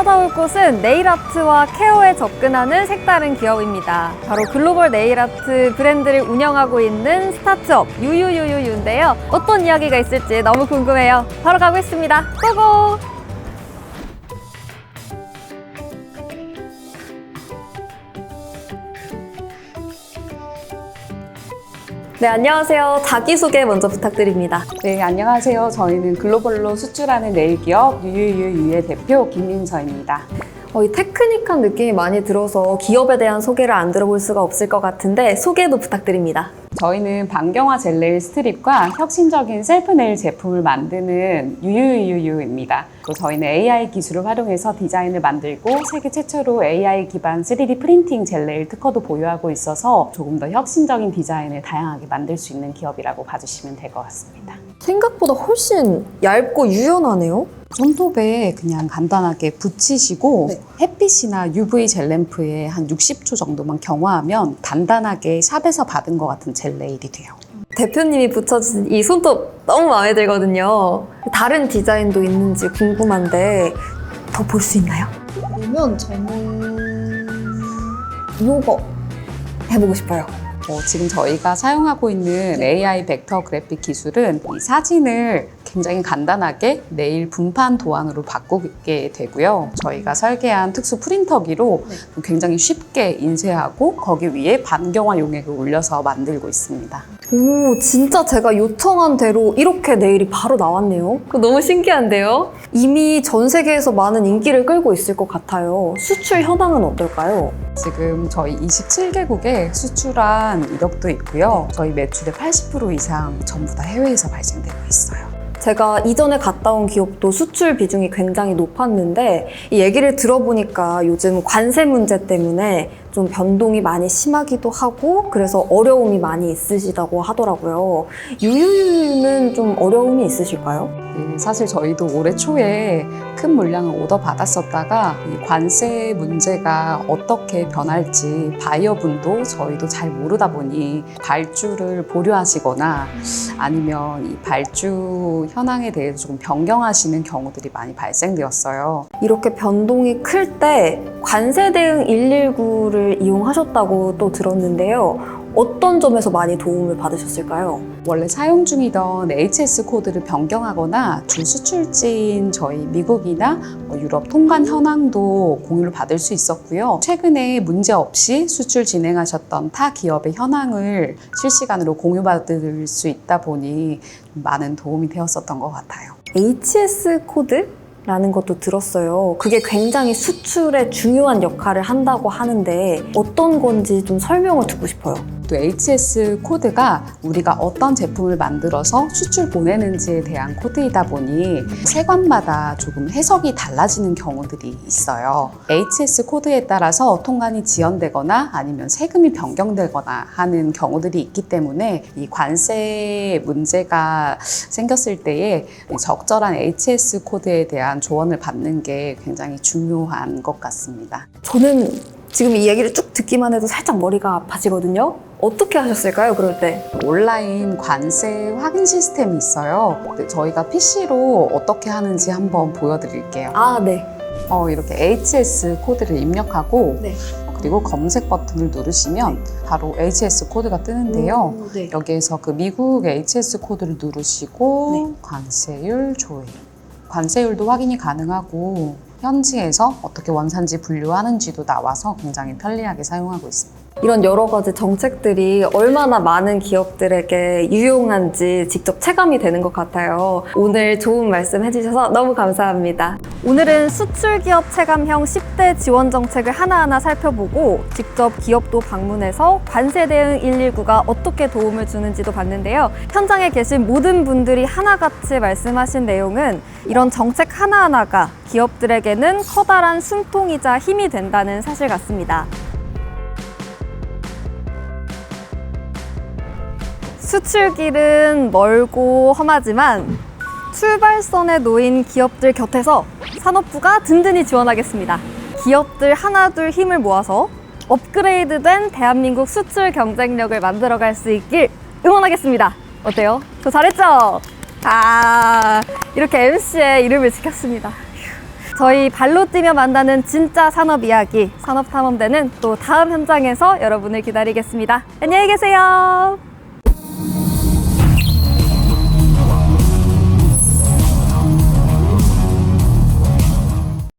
찾아올 곳은 네일아트와 케어에 접근하는 색다른 기업입니다. 바로 글로벌 네일아트 브랜드를 운영하고 있는 스타트업 유유유유유인데요. 어떤 이야기가 있을지 너무 궁금해요. 바로 가보겠습니다. 고고! 네, 안녕하세요. 자기소개 먼저 부탁드립니다. 네, 안녕하세요. 저희는 글로벌로 수출하는 네일 기업 유유유유의 대표 김민서입니다. 어, 이 테크닉한 느낌이 많이 들어서 기업에 대한 소개를 안 들어볼 수가 없을 것 같은데 소개도 부탁드립니다. 저희는 반경화 젤네일 스트립과 혁신적인 셀프 네일 제품을 만드는 유유유유입니다. 또 저희는 AI 기술을 활용해서 디자인을 만들고 세계 최초로 AI 기반 3D 프린팅 젤네일 특허도 보유하고 있어서 조금 더 혁신적인 디자인을 다양하게 만들 수 있는 기업이라고 봐주시면 될 것 같습니다. 생각보다 훨씬 얇고 유연하네요. 손톱에 그냥 간단하게 붙이시고 네. 햇빛이나 UV 젤 램프에 한 60초 정도만 경화하면 단단하게 샵에서 받은 것 같은 젤 네일이 돼요. 대표님이 붙여주신 이 손톱 너무 마음에 들거든요. 다른 디자인도 있는지 궁금한데 더 볼 수 있나요? 그러면 저는 요거 해보고 싶어요. 어, 지금 저희가 사용하고 있는 AI 벡터 그래픽 기술은 이 사진을 굉장히 간단하게 네일 분판 도안으로 바꾸게 되고요. 저희가 설계한 특수 프린터기로 굉장히 쉽게 인쇄하고 거기 위에 반경화 용액을 올려서 만들고 있습니다. 오, 진짜 제가 요청한 대로 이렇게 네일이 바로 나왔네요. 너무 신기한데요? 이미 전 세계에서 많은 인기를 끌고 있을 것 같아요. 수출 현황은 어떨까요? 지금 저희 27개국에 수출한 이력도 있고요. 저희 매출의 80% 이상 전부 다 해외에서 발생되고 있어요. 제가 이전에 갔다 온 기업도 수출 비중이 굉장히 높았는데 이 얘기를 들어보니까 요즘 관세 문제 때문에 좀 변동이 많이 심하기도 하고 그래서 어려움이 많이 있으시다고 하더라고요. 유유유는 좀 어려움이 있으실까요? 네, 사실 저희도 올해 초에 큰 물량을 오더 받았었다가 이 관세 문제가 어떻게 변할지 바이어분도 저희도 잘 모르다 보니 발주를 보류하시거나 아니면 이 발주 현황에 대해서 조금 변경하시는 경우들이 많이 발생되었어요. 이렇게 변동이 클 때 관세 대응 119를 이용하셨다고 또 들었는데요. 어떤 점에서 많이 도움을 받으셨을까요? 원래 사용 중이던 HS 코드를 변경하거나 주 수출지인 저희 미국이나 뭐 유럽 통관 현황도 공유를 받을 수 있었고요. 최근에 문제 없이 수출 진행하셨던 타 기업의 현황을 실시간으로 공유받을 수 있다 보니 많은 도움이 되었었던 것 같아요. HS 코드? 라는 것도 들었어요. 그게 굉장히 수출에 중요한 역할을 한다고 하는데 어떤 건지 좀 설명을 듣고 싶어요. 또 HS 코드가 우리가 어떤 제품을 만들어서 수출 보내는지에 대한 코드이다 보니 세관마다 조금 해석이 달라지는 경우들이 있어요. HS 코드에 따라서 통관이 지연되거나 아니면 세금이 변경되거나 하는 경우들이 있기 때문에 이 관세 문제가 생겼을 때에 적절한 HS 코드에 대한 조언을 받는 게 굉장히 중요한 것 같습니다. 저는 지금 이 얘기를 쭉 듣기만 해도 살짝 머리가 아파지거든요. 어떻게 하셨을까요, 그럴 때? 온라인 관세 확인 시스템이 있어요. 근데 저희가 PC로 어떻게 하는지 한번 보여드릴게요. 아, 네. 어, 이렇게 HS 코드를 입력하고 네. 그리고 검색 버튼을 누르시면 바로 HS 코드가 뜨는데요. 오, 네. 여기에서 그 미국 HS 코드를 누르시고 네. 관세율 조회. 관세율도 확인이 가능하고 현지에서 어떻게 원산지 분류하는지도 나와서 굉장히 편리하게 사용하고 있습니다. 이런 여러 가지 정책들이 얼마나 많은 기업들에게 유용한지 직접 체감이 되는 것 같아요. 오늘 좋은 말씀 해주셔서 너무 감사합니다. 오늘은 수출 기업 체감형 10대 지원 정책을 하나하나 살펴보고 직접 기업도 방문해서 관세 대응 119가 어떻게 도움을 주는지도 봤는데요. 현장에 계신 모든 분들이 하나같이 말씀하신 내용은 이런 정책 하나하나가 기업들에게는 커다란 숨통이자 힘이 된다는 사실 같습니다. 수출길은 멀고 험하지만 출발선에 놓인 기업들 곁에서 산업부가 든든히 지원하겠습니다. 기업들 하나둘 힘을 모아서 업그레이드된 대한민국 수출 경쟁력을 만들어갈 수 있길 응원하겠습니다. 어때요? 저 잘했죠? 아, 이렇게 MC의 이름을 지켰습니다. 휴. 저희 발로 뛰며 만나는 진짜 산업 이야기 산업 탐험대는 또 다음 현장에서 여러분을 기다리겠습니다. 안녕히 계세요.